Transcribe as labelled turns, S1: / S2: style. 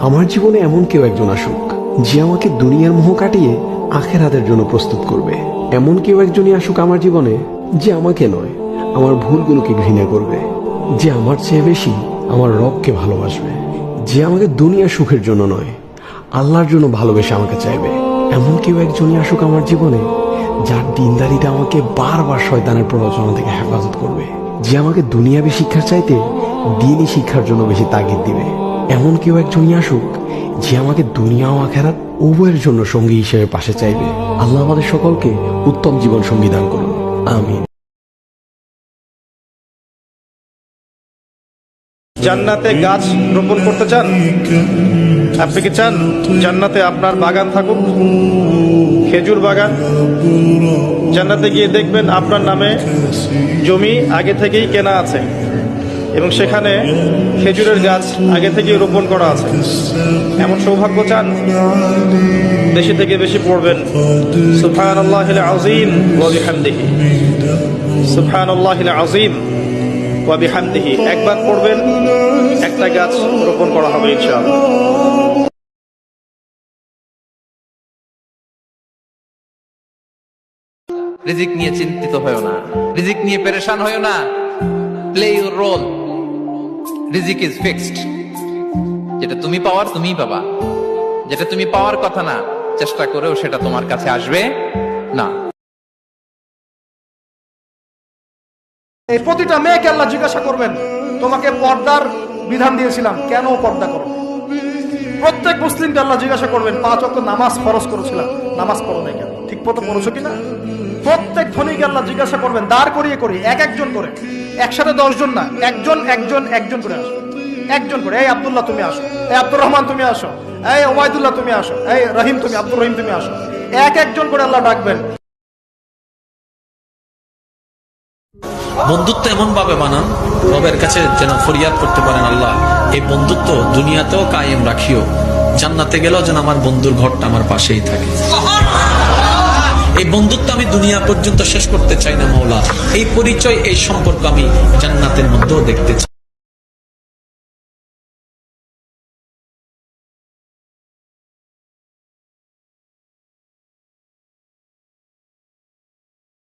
S1: আমার জীবনে এমন কেউ একজন আসুক, যে আমাকে দুনিয়ার মোহ কাটিয়ে আখেরাতের জন্য প্রস্তুত করবে। এমন কেউ একজনই আসুক আমার জীবনে, যে আমাকে নয়, আমার ভুলগুলোকে ঘৃণা করবে, যে আমার চেয়ে বেশি আমার রবকে ভালোবাসবে, যে আমাকে দুনিয়া সুখের জন্য নয়, আল্লাহর জন্য ভালোবেসে আমাকে চাইবে। এমন কেউ একজনই আসুক আমার জীবনে, যার দিনদারিতে আমাকে বারবার শয়তানের প্ররোচনা থেকে হেফাজত করবে, যে আমাকে দুনিয়াবি শিক্ষার চাইতে দিনই শিক্ষার জন্য বেশি তাগিদ দিবে। এমন কেউ একজনই আসুক যে আমাকে দুনিয়া ও আখেরাত উভয়ের জন্য সঙ্গী হিসেবে পাশে চাইবে। আল্লাহ আমাদের সকলকে উত্তম জীবন সঙ্গী দান করুন। আমিন।
S2: জান্নাতে গাছ রোপণ করতে চান? আপনি কি চান জান্নাতে আপনার বাগান থাকুক? খেজুর বাগান? জান্নাতে গিয়ে দেখবেন আপনার নামে জমি আগে থেকেই কেনা আছে। এবং সেখানে খেজুরের গাছ আগে থেকেই রোপণ করা আছে। এমন সৌভাগ্য চান বেশি থেকে বেশি পড়বেন। সুফান আল্লাহ আজিম ওয়াবিহামদিহি সুফান আল্লাহ আজিম ওয়াবিহামদিহি একবার পড়বেন, একটা গাছ রোপণ করা হবে ইনশাআল্লাহ।
S3: রিজিক নিয়ে চিন্তিত হয়েও না। রিজিক নিয়ে পেরেশান হয়েও না। Play your role. রিজিক ইজ ফিক্সড। যেটা তুমি পাওয়ার, তুমিই পাবা। যেটা তুমি পাওয়ার কথা না, চেষ্টা করেও সেটা তোমার কাছে আসবে না।
S4: এই প্রতিটা মেয়েকে আল্লাহ জিজ্ঞাসা করবেন, তোমাকে পর্দার বিধান দিয়েছিলাম, কেন পর্দা করো? প্রত্যেক মুসলিমকে আল্লাহ জিজ্ঞাসা করবেন, পাঁচ অক্ট নামাজ ফরজ করেছিলাম। নামাজ পড়ো নাই কেন? ঠিক মতো পড়েছো কিনা? প্রত্যেক ধনীকে আল্লাহ জিজ্ঞাসা করবেন, দাঁড় করিয়ে করি এক একজন করে। একসাথে দশজন না, একজন একজন একজন করে আসো। একজন করে, এই আব্দুল্লাহ, তুমি আসো। এই আব্দুর রহমান, তুমি আসো। এই ওবায়দুল্লাহ, তুমি আসো। এই রহিম, তুমি, আব্দুর রহিম, তুমি আসো। এক একজন করে আল্লাহ ডাকবেন।
S5: বন্ধুত্ব এমন ভাবে বানান, রবের কাছে যেন ফরিয়াদ করতে পারেন আল্লাহ। এই বন্ধুত্ব দুনিয়াতেও কায়েম রাখিও। জান্নাতে গেলেও যেন আমার বন্ধুর ঘরটা আমার পাশেই থাকে। এই বন্ধুত্ব আমি দুনিয়া পর্যন্ত শেষ করতে চাই না মৌলা এই পরিচয়, এই সম্পর্ক আমি জান্নাতের মধ্যেও দেখতে চাই।